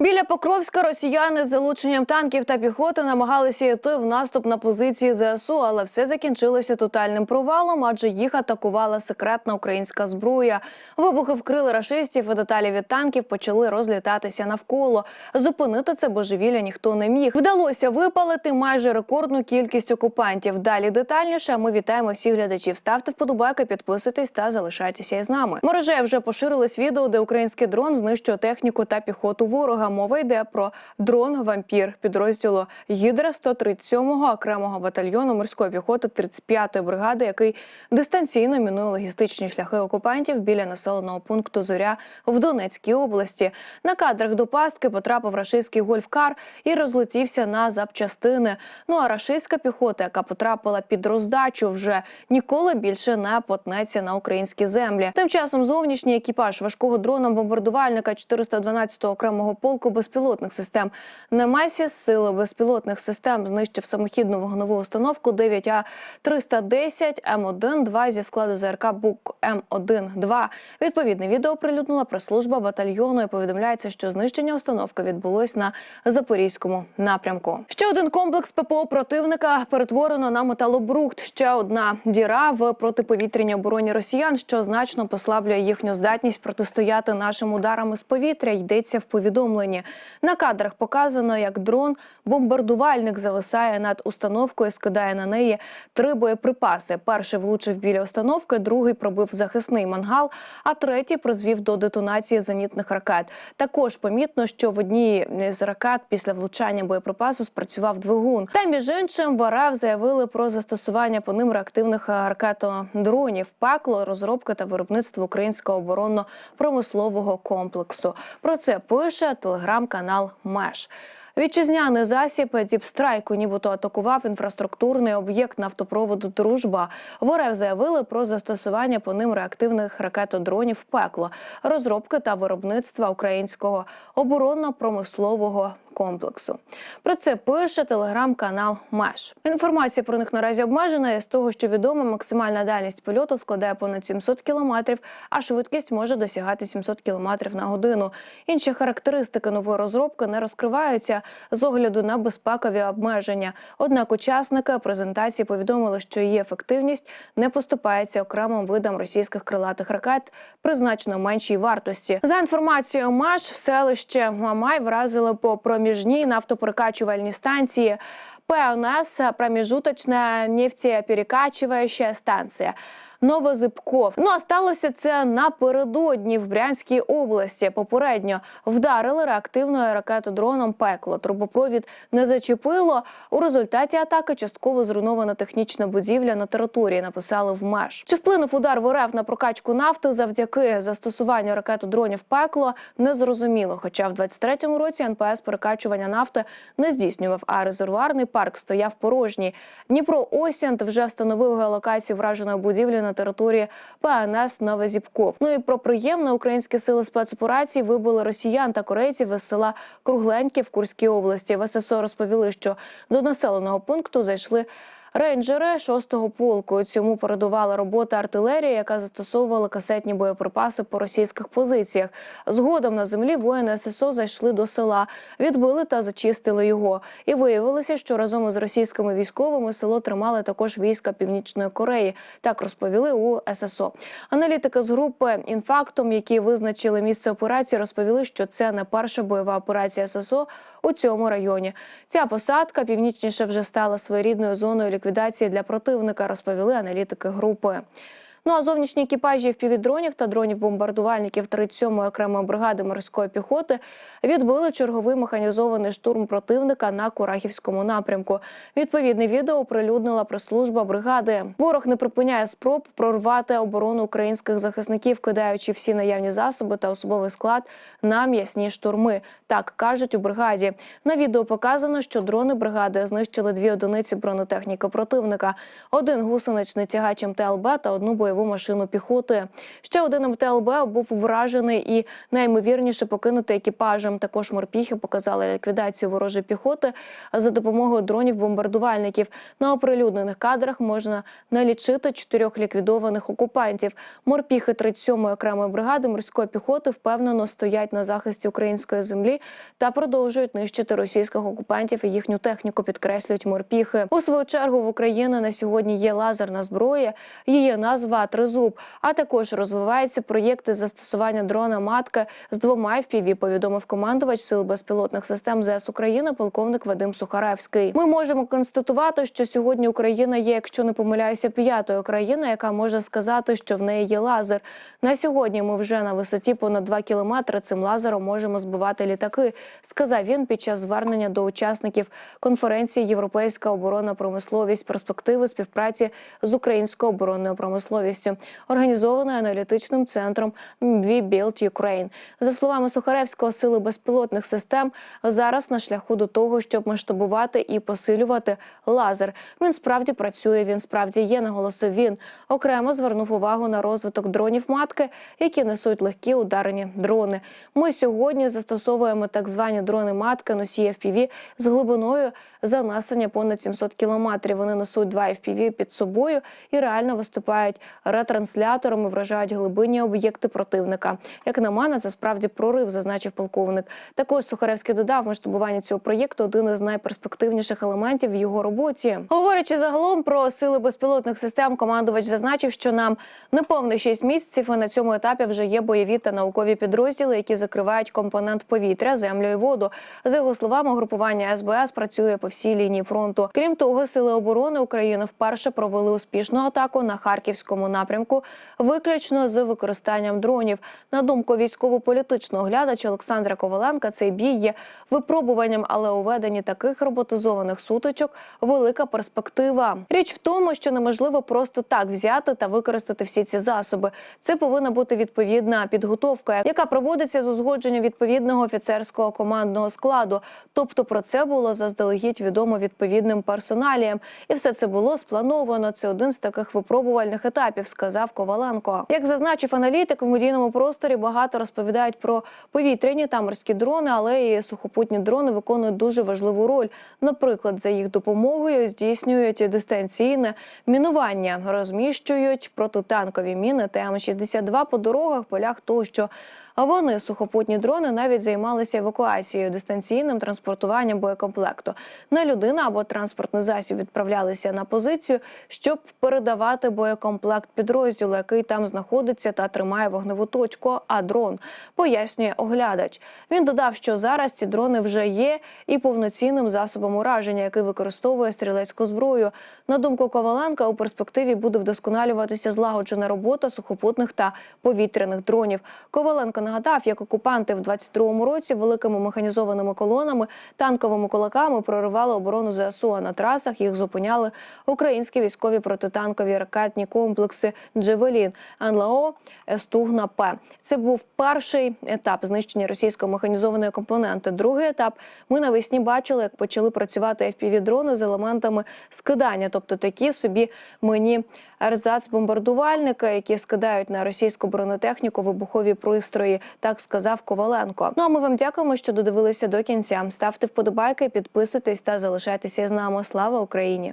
Біля Покровська росіяни з залученням танків та піхоти намагалися йти в наступ на позиції ЗСУ, але все закінчилося тотальним провалом, адже їх атакувала секретна українська зброя. Вибухи вкрили рашистів, і деталі від танків почали розлітатися навколо. Зупинити це божевілля ніхто не міг. Вдалося випалити майже рекордну кількість окупантів. Далі детальніше. Ми вітаємо всіх глядачів. Ставте вподобайки, підписуйтесь та залишайтеся із нами. Мережею вже поширилось відео, де український дрон знищує техніку та піхоту ворога. Мова йде про дрон вампір підрозділу Гідра 137-го окремого батальйону морської піхоти 35-ї бригади, який дистанційно мінує логістичні шляхи окупантів біля населеного пункту Зоря в Донецькій області. На кадрах до пастки потрапив рашистський гольфкар і розлетівся на запчастини. Ну а рашистська піхота, яка потрапила під роздачу, вже ніколи більше не потнеться на українські землі. Тим часом зовнішній екіпаж важкого дрона бомбардувальника 412-го окремого полку безпілотних систем Немесіс сили безпілотних систем знищив самохідну вогневу установку 9А 310 М1 2 зі складу ЗРК БУК М1 2 Відповідне відео прилюднила прес-служба батальйону і повідомляється, що знищення установки відбулось на запорізькому напрямку. Ще один комплекс ППО противника перетворено на металобрухт. Ще одна діра в протиповітряній обороні росіян, що значно послаблює їхню здатність протистояти нашим ударам з повітря. Йдеться в повідомленні. На кадрах показано, як дрон бомбардувальник зависає над установкою, скидає на неї три боєприпаси. Перший влучив біля установки, другий пробив захисний мангал, а третій призвів до детонації зенітних ракет. Також помітно, що в одній з ракет після влучання боєприпасу спрацював двигун. Та між іншим в РФ заявили про застосування по ним реактивних е, ракетодронів, пекло, розробки та виробництво українського оборонно-промислового комплексу. Про це пише телеграм-канал Меш. Вітчизняний засіб Діпстрайку нібито атакував інфраструктурний об'єкт нафтопроводу Дружба. В РФ заявили про застосування по ним реактивних ракетодронів пекло, розробки та виробництва українського оборонно-промислового комплексу. Про це пише телеграм-канал Меш. Інформація про них наразі обмежена. І з того, що відомо, максимальна дальність польоту складає понад 700 кілометрів, а швидкість може досягати 700 кілометрів на годину. Інші характеристики нової розробки не розкриваються з огляду на безпекові обмеження. Однак учасники презентації повідомили, що її ефективність не поступається окремим видам російських крилатих ракет при значно меншій вартості. За інформацією МАШ, в селище Мамай вразили по проміжній нафтоперекачувальні станції. ПНС промежуточная нефтеперекачивающая станція. Новозибков. Ну а сталося це напередодні в Брянській області. Попередньо вдарили реактивною ракетодроном пекло. Трубопровід не зачепило. У результаті атаки частково зруйнована технічна будівля на території. Написали в меж. Чи вплинув удар в РФ на прокачку нафти завдяки застосуванню ракетодронів пекло? Не зрозуміло. Хоча в 23-му році НПС перекачування нафти не здійснював, а резервуарний парк стояв порожній. Дніпро Осянт вже встановив геолокацію враженої будівлі на території ПНС Новозібков. Ну і про приємне українські сили спецоперації вибили росіян та корейців із села Кругленьке в Курській області. В ССО розповіли, що до населеного пункту зайшли. Рейнджери 6-го полку цьому передувала робота артилерії, яка застосовувала касетні боєприпаси по російських позиціях. Згодом на землі воїни ССО зайшли до села, відбили та зачистили його. І виявилося, що разом із російськими військовими село тримали також війська Північної Кореї. Так розповіли у ССО. Аналітики з групи інфактом, які визначили місце операції, розповіли, що це не перша бойова операція ССО у цьому районі. Ця посадка північніше вже стала своєрідною зоною ліквідації для противника, розповіли аналітики групи. Ну а зовнішні екіпажі впівдронів та дронів-бомбардувальників 37-ї окремої бригади морської піхоти відбили черговий механізований штурм противника на Курахівському напрямку. Відповідне відео оприлюднила прес-служба бригади. Ворог не припиняє спроб прорвати оборону українських захисників, кидаючи всі наявні засоби та особовий склад на м'ясні штурми. Так кажуть у бригаді. На відео показано, що дрони бригади знищили дві одиниці бронетехніки противника: один гусеничний тягач МТЛБ та одну бойову бойову машину піхоти. Ще один МТЛБ був вражений і найімовірніше покинутий екіпажем. Також морпіхи показали ліквідацію ворожої піхоти за допомогою дронів-бомбардувальників. На оприлюднених кадрах можна налічити чотирьох ліквідованих окупантів. Морпіхи 37-ї окремої бригади морської піхоти впевнено стоять на захисті української землі та продовжують нищити російських окупантів і їхню техніку. Підкреслюють морпіхи. У свою чергу в Україні на сьогодні є лазерна зброя. Її назва Тризуб. А також розвиваються проєкти застосування дрона матка з двома FPV, повідомив командувач сил безпілотних систем ЗС України, полковник Вадим Сухаревський. Ми можемо констатувати, що сьогодні Україна є, якщо не помиляюся, п'ятою країною, яка може сказати, що в неї є лазер. На сьогодні ми вже на висоті понад 2 кілометри цим лазером можемо збивати літаки. Сказав він під час звернення до учасників конференції Європейська оборонна промисловість, перспективи співпраці з українською оборонною промисловістю, організованою аналітичним центром We Build Ukraine. За словами Сухаревського, сили безпілотних систем зараз на шляху до того, щоб масштабувати і посилювати лазер. Він справді працює. Він справді є. Наголосив він. Окремо звернув увагу на розвиток дронів матки, які несуть легкі ударені дрони. Ми сьогодні застосовуємо так звані дрони матки носії FPV з глибиною занесення понад 700 кілометрів. Вони несуть два FPV під собою і реально виступають ретранслятором і вражають глибинні об'єкти противника. Як на мене, це справді прорив, зазначив полковник. Також Сухаревський додав, масштабування цього проєкту один із найперспективніших елементів в його роботі. Говорячи загалом про сили безпілотних систем, командувач зазначив, що нам неповних 6 місяців і на цьому етапі вже є бойові та наукові підрозділи, які закривають компонент повітря, землю і воду. За його словами, групування СБС працює по всій лінії фронту. Крім того, сили оборони України вперше провели успішну атаку на харківському напрямку, виключно з використанням дронів. На думку військово-політичного глядача Олександра Коваленка, цей бій є випробуванням, але у веденні таких роботизованих сутичок велика перспектива. Річ в тому, що неможливо просто так взяти та використати всі ці засоби. Це повинна бути відповідна підготовка, яка проводиться з узгодження відповідного офіцерського командного складу. Тобто про це було заздалегідь відомо відповідним персоналіям, і все це було сплановано. Це один з таких випробувальних етапів, сказав Коваленко. Як зазначив аналітик, в медійному просторі багато розповідають про повітряні та морські дрони, але і сухопутні дрони виконують дуже важливу роль. Наприклад, за їх допомогою здійснюють дистанційне мінування, розміщують протитанкові міни ТМ-62 по дорогах, полях тощо. А вони сухопутні дрони навіть займалися евакуацією, дистанційним транспортуванням боєкомплекту. Не людина або транспортний засіб відправлялися на позицію, щоб передавати боєкомплект підрозділу, який там знаходиться та тримає вогневу точку. А дрон пояснює оглядач. Він додав, що зараз ці дрони вже є і повноцінним засобом ураження, який використовує стрілецьку зброю. На думку Коваленка, у перспективі буде вдосконалюватися злагоджена робота сухопутних та повітряних дронів. Коваленко нагадав, як окупанти в 22-му році великими механізованими колонами, танковими кулаками проривали оборону ЗСУ. А на трасах їх зупиняли українські військові протитанкові ракетні комплекси Джевелін НЛО Стугна П. Це був перший етап знищення російської механізованої компоненти. Другий етап ми навесні бачили, як почали працювати FPV-дрони з елементами скидання, тобто такі собі мені ерзац бомбардувальника, які скидають на російську бронетехніку вибухові пристрої. Так сказав Коваленко. Ну а ми вам дякуємо, що додивилися до кінця. Ставте вподобайки, підписуйтесь та залишайтеся з нами. Слава Україні!